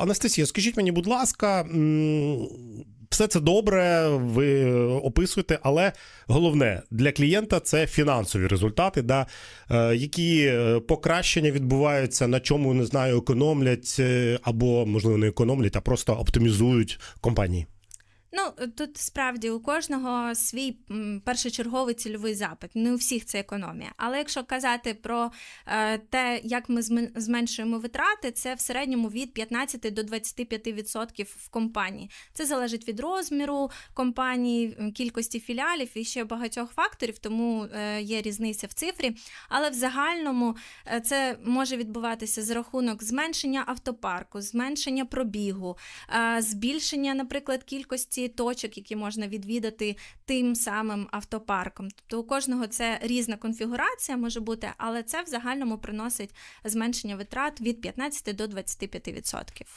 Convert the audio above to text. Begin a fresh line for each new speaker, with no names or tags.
Анастасія, скажіть мені, будь ласка, все це добре, ви описуєте, але головне для клієнта це фінансові результати, да? Е, які е, покращення відбуваються, на чому не знаю, економлять е, або можливо не економлять, а просто оптимізують компанії.
Ну, тут справді у кожного свій першочерговий цільовий запит. Не у всіх це економія. Але якщо казати про е, те, як ми зменшуємо витрати, це в середньому від 15 до 25% в компанії. Це залежить від розміру компанії, кількості філіалів і ще багатьох факторів, тому е, є різниця в цифрі. Але в загальному е, це може відбуватися за рахунок зменшення автопарку, зменшення пробігу, збільшення, наприклад, кількості точок, які можна відвідати тим самим автопарком. Тобто у кожного це різна конфігурація може бути, але це в загальному приносить зменшення витрат від 15 до 25%.